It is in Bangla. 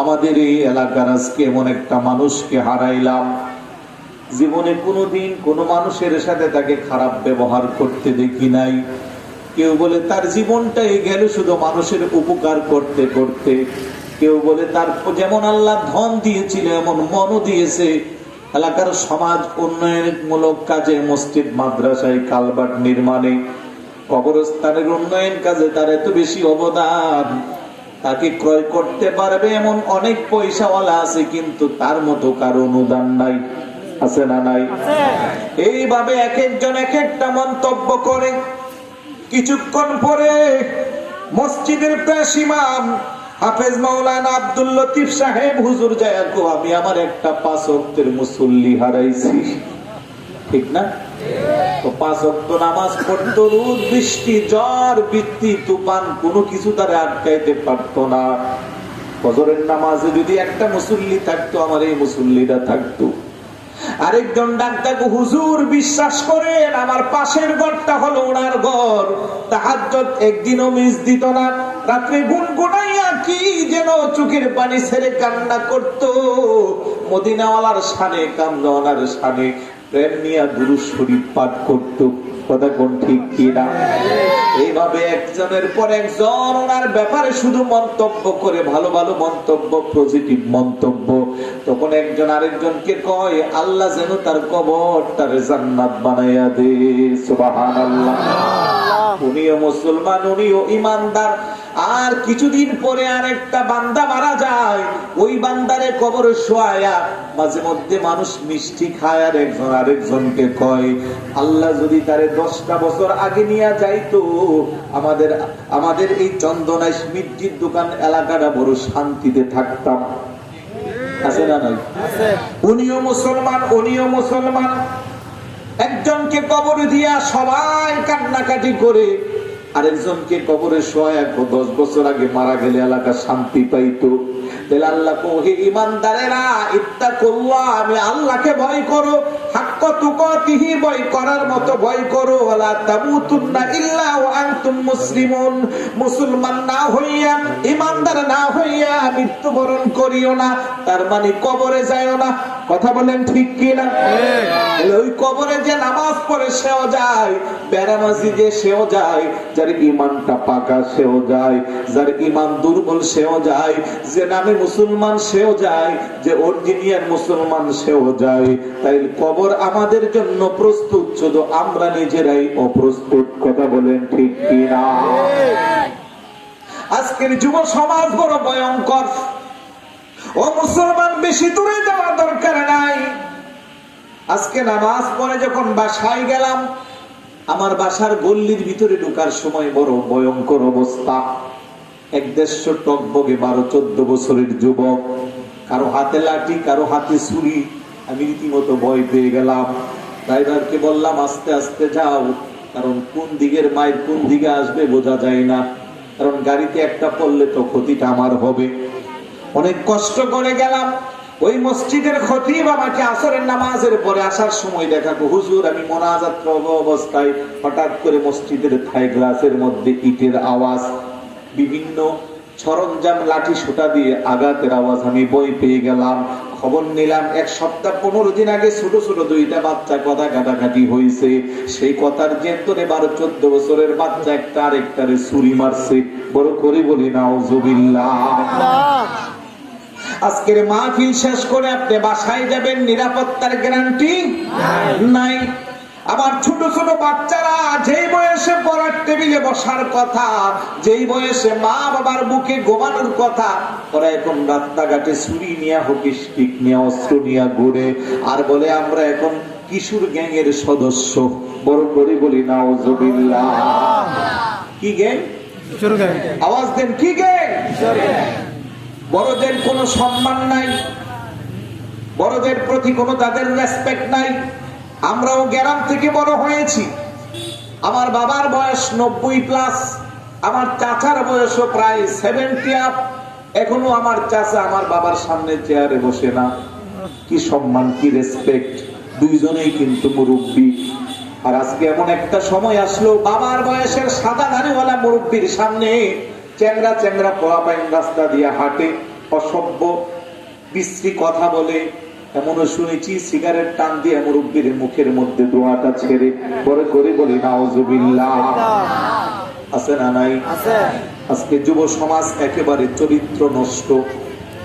আমাদের এই এলাকার আজকে এমন একটা মানুষকে হারাইলাম। জীবনে কোনোদিন কোনো মানুষের সাথে তাকে খারাপ ব্যবহার করতে দেখি নাই। কেউ বলে তার জীবনটাই গেল শুধু মানুষের উপকার করতে করতে। কেউ বলে তার যেমন আল্লাহ ধন দিয়েছিল, এমন মনও দিয়েছে। এলাকার সমাজ উন্নয়নমূলক কাজে মসজিদ, মাদ্রাসায়, কালবাট নির্মাণে, কবরস্থানের উন্নয়ন কাজে তার এত বেশি অবদান। তাকে ক্রয় করতে পারবে এমন অনেক পয়সাওয়ালা আছে কিন্তু তার মতো কারও অনুদান নাই। আছে না নাই? এইভাবে এক একজন এক একটা মন্তব্য করে। কিছুক্ষণ পরে মসজিদের প্রেস ইমাম হাফেজ মাওলানা আব্দুল লতিফ সাহেব হুজুর জায়াকো আমি আমার একটা পাঁচ অক্তের মুসল্লি হারাইছি। ঠিক না? তো পাঁচ অক্ত নামাজ পড়তো, রোদ, বৃষ্টি, জ্বর বৃত্তি তুফান, কোনো কিছু তারা আটকাইতে পারতো না। ফজরের নামাজে যদি একটা মুসল্লি থাকতো, আমার এই থাকতো। আরেকজন ডাক্তার হুজুর বিশ্বাস করেন, আমার পাশের ঘরটা হলো ওনার ঘর। তাহাজ্জত একদিনও মিস দিত না। রাত্রে গুনগুনাইয়া কি যেন চোখের পানি ছেড়ে কান্না করত। মদিনাওয়ালার সানে কামদাওয়ালার সানে প্রেম নিয়ে দুরু শরীফ পাঠ করত কথা কোন ঠিক কিনা এইভাবে একজনের পর একজন ওনার ব্যাপারে শুধু মন্তব্য করে ভালো ভালো মন্তব্য পজিটিভ মন্তব্য। তখন একজন আরেকজনকে কয় আল্লাহ যেন তার কবর তার জান্নাত বানাইয়া দে। সুবহানাল্লাহ। উনিও মুসলমান উনিও ইমানদার। আর কিছুদিন পরে আরেকটা বান্দা মারা যায়। ওই বান্দারে কবরে শোয়ায়া মাঝে মধ্যে মানুষ মিষ্টি খায় আর একজন আরেকজনকে কয় আল্লাহ যদি তারে দশটা বছর আগে নিয়ে যাইতো আমাদের আমাদের এই চন্দনায় মিষ্টির দোকান এলাকাটা বড় শান্তিতে থাকতাম। আছে না নাই? উনিও মুসলমান উনিও মুসলমান। একজনকে কবর দিয়া সবাই কান্নাকাটি করে আরেকজনকে কবরে শোয়া দশ বছর আগে মারা গেলে এলাকা শান্তি পাইতো। তাহলে আল্লাহ ইমানদারেরা ইত্যা করল্লাহ আমি আল্লাহকে ভয় করো। মৃত্যুবরণ করিও না, তার মানে কবরে না। কথা বলেন ঠিক ওই কবরে যে নামাজ পড়ে সেও যায় যে সেও যায়, যার ইমানটা পাকা সেও যায়, যার ইমান দুর্বল সেও যায়, যে নামে মুসলমান সেও যায়, যে অরিজিনিয়ার মুসলমান সেও যায়। তাই কবর আমাদের জন্য প্রস্তুত শুধু আমরা নিজেরাই অপ্রস্তুত। কথা বলেন ঠিক কিনা? আজকের যুব সমাজ বড় ভয়ঙ্কর। ও মুসলমান বেশি দূরে যাওয়ার দরকার নাই। আজকে নামাজ পরে যখন বাসায় গেলাম আমার বাসার গল্লির ভিতরে ঢুকার সময় বড় ভয়ঙ্কর অবস্থা। এক দেড়শো টকবগে বারো চোদ্দ বছরের যুবক কারও হাতে লাঠি কারও হাতে ছুরি আমি রীতিমতো ভয় পেয়ে গেলাম। ড্রাইভারকে বললাম, আস্তে আস্তে যাও, কারণ কোন দিকের মায়ের কোন দিকে আসবে বোঝা যায় না। কারণ গাড়িতে একটা পড়লে তো ক্ষতিটা আমার হবে। অনেক কষ্ট করে গেলাম। ওই মসজিদের খতিব আমাকে আসরের নামাজের পরে আসার সময় দেখাবো। হুজুর, আমি মোনাজাত অবস্থায় হঠাৎ করে মসজিদের থাই গ্লাসের মধ্যে ইটের আওয়াজ, বিভিন্ন সরঞ্জাম, লাঠি, সোটা দিয়ে আঘাতের আওয়াজ, আমি বই পেয়ে গেলাম। খবর নিলাম, এক সপ্তাহ পনেরো দিন আগে ছোট ছোট দুইটা বাচ্চা কথা কাটাকাটি হয়েছে। সেই কথার জেন্তরে বারো চোদ্দ বছরের বাচ্চা একটা আরেকটারে ছুরি মারছে। বড় করে বলি না আজকের মাহফিল শেষ করে আপনি বাসায় যাবেন, নিরাপত্তার গ্যারান্টি নাই। আবার ছোট ছোট বাচ্চারা যেই বয়সে পড়ার টেবিলে বসার কথা যেই বয়সে মা বাবার বুকে ঘুমানোর কথা ওরা এখন রাস্তাঘাটে ছুরি নিয়ে হকি স্টিক নিয়ে অস্ত্র নিয়ে ঘুরে আর বলে আমরা এখন কিশোর গ্যাংয়ের সদস্য। বড় করে বলি না কি গ্যাং? আওয়াজ দেন কি গ্যাং? বড়দের কোনো সম্মান নাই। বড়দের প্রতি কোনো তাদের রেসপেক্ট নাই। আমরাও গ্রাম থেকে বড় হয়েছি। আমার বাবার বয়স নব্বই প্লাস আমার চাচার বয়সও প্রায় সেভেন্টি আপ এখনও আমার চাচা আমার বাবার সামনে চেয়ারে বসে না। কি সম্মান, কি রেসপেক্ট দুইজনেই কিন্তু মুরব্বী। আর আজকে এমন একটা সময় আসলো, বাবার বয়সের সাদা ধানেওয়ালা মুরব্বীর সামনে চ্যাংরা চ্যাংরা পোলা পাইন রাস্তা দিয়ে হাঁটে, অসভ্য, বিশ্রী কথা বলে। এমনও শুনেছি সিগারেট টান দিয়ে মুরব্বীর মুখের মধ্যে দোয়াটা ছেড়ে পরে করে বলি নাউজুবিল্লাহ। আছে না নাই? আজকে যুব সমাজ একেবারে চরিত্র নষ্ট।